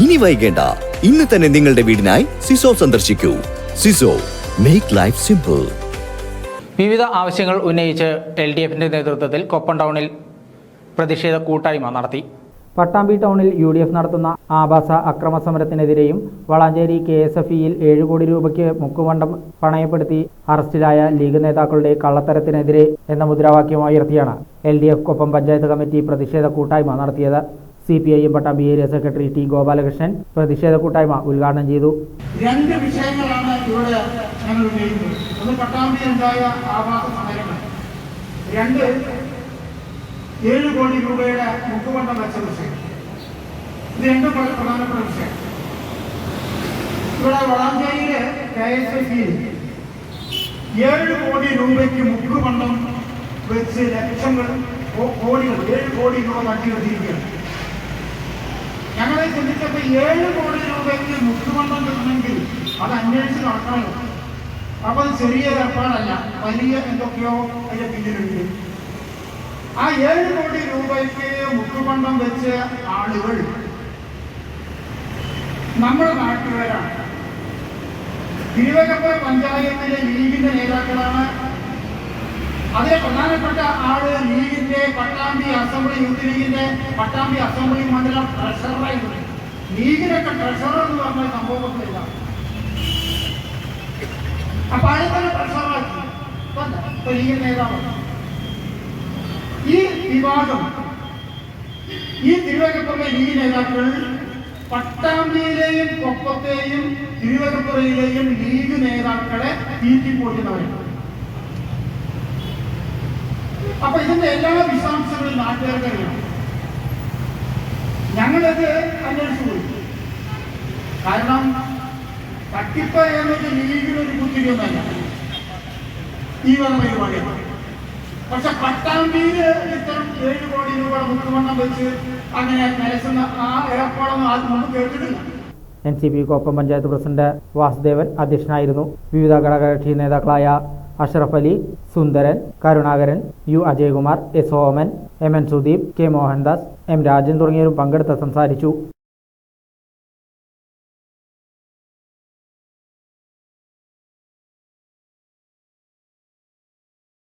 ഇനി വൈകേണ്ട. ഇന്ന് തന്നെ നിങ്ങളുടെ വീടിനായി സിസോ സന്ദർശിക്കൂ. സിസോ മേക്ക് ലൈഫ് സിമ്പിൾ വിവിധ ആവശ്യങ്ങൾ ഉന്നയിച്ച് എൽ ഡി എഫിന്റെ നേതൃത്വത്തിൽ കൊപ്പം ടൗണിൽ പ്രതിഷേധ കൂട്ടായ്മ നടത്തി. പട്ടാമ്പി ടൗണിൽ യു ഡി എഫ് നടത്തുന്ന ആഭാസ അക്രമ സമരത്തിനെതിരെയും വളാഞ്ചേരി കെ എസ് എഫ് ഇയിൽ ഏഴ് കോടി രൂപയ്ക്ക് മുക്കുവണ്ടം പണയപ്പെടുത്തി അറസ്റ്റിലായ ലീഗ് നേതാക്കളുടെ കള്ളത്തരത്തിനെതിരെ എന്ന മുദ്രാവാക്യം ഉയർത്തിയാണ് L D F Koppam panchayat committee പ്രതിഷേധ കൂട്ടായ്മ നടത്തിയത്. C P I M Pattambi area secretary T Gopalakrishnan പ്രതിഷേധ കൂട്ടായ്മ ഉദ്ഘാടനം ചെയ്തു. രണ്ട് വിഷയങ്ങളാണ് ഇവിടെ ഞങ്ങൾ ഉന്നയിക്കുന്നത്. ഒന്ന് പട്ടാമ്പിയിലുണ്ടായ ആവാസ സമരങ്ങൾ. രണ്ട് ഏഴ് കോടി രൂപയുടെ മുക്കുവണ്ടം വെച്ച വിഷയം. ഇത് രണ്ടും വളരെ പ്രധാനപ്പെട്ട വിഷയം. ഇവിടെ വളാഞ്ചേരിയിലെ കെ എസ് എഫ് ഏഴ് കോടി രൂപയ്ക്ക് മുക്കുവണ്ടം വെച്ച് ലക്ഷങ്ങൾ കോടികൾ ഏഴ് കോടി രൂപ തട്ടിയെടുത്തിരിക്കുകയാണ്. ചിന്തിച്ചപ്പോൾ ഏഴ് കോടി രൂപയ്ക്ക് മുക്കുമണ്ണം കിട്ടണമെങ്കിൽ അത് അന്വേഷിച്ച് നടക്കണമല്ലോ അപ്പൊ അത് ചെറിയ ഏർപ്പാടല്ല വലിയ എന്തൊക്കെയോ അതിന്റെ പിന്നിലുണ്ട്. ആ ഏഴ് കോടി രൂപയ്ക്ക് മുക്കുമണ്ണം വെച്ച ആളുകൾ നമ്മുടെ നാട്ടുകാരാണ്. തിരുവകപ്പുറ പഞ്ചായത്തിലെ ലീഗിന്റെ നേതാക്കളാണ്. അതിലെ പ്രധാനപ്പെട്ട ആൾ ലീഗിന്റെ പട്ടാമ്പി അസംബ്ലി യൂത്ത് ലീഗിന്റെ പട്ടാമ്പി അസംബ്ലി മണ്ഡലം ലീഗിനൊക്കെ ട്രഷറർ എന്ന് പറഞ്ഞ സംഭവമൊന്നുമില്ല. അപ്പൊ തന്നെ ട്രഷറാക്കി ഇപ്പൊ- ലീഗ് നേതാവാണ് ഈ വിവാദം ഈ തിരുവനന്തപുരം ലീഗ് നേതാക്കൾ പട്ടാമ്പിയിലെയും കൊപ്പത്തെയും തിരുവനന്തപുരയിലെയും ലീഗ് നേതാക്കളെ തീറ്റിപ്പോറ്റുന്നവരാണ് അപ്പൊ ഇതിന്റെ എല്ലാ വിശദാംശങ്ങളും നാട്ടുകാർക്ക് അറിയണം ഞങ്ങളത് അന്വേഷിച്ചു പോയി കാരണം തട്ടിപ്പ് എന്നത് ഒരു കുത്തിരിയൊന്നല്ല ഈ വന്ന പരിപാടിയാണ് പക്ഷെ പത്താം തീയതി ഇത്തരം ഏഴ് കോടി രൂപ മുത്തുവണ്ണം വെച്ച് അങ്ങനെ നരസുന്ന ആ ഏർപ്പാടൊന്നും ആദ്യം നമ്മൾ കേട്ടിട്ടില്ല. N C P Koppam panchayat president Vasudevan അധ്യക്ഷനായിരുന്നു. വിവിധ ഘടകകക്ഷി നേതാക്കളായ Ashraf Ali Sundaran Karunakaran U Ajayakumar S Oman M N Sudeep K Mohandas M Rajan തുടങ്ങിയവരും പങ്കെടുത്ത് സംസാരിച്ചു.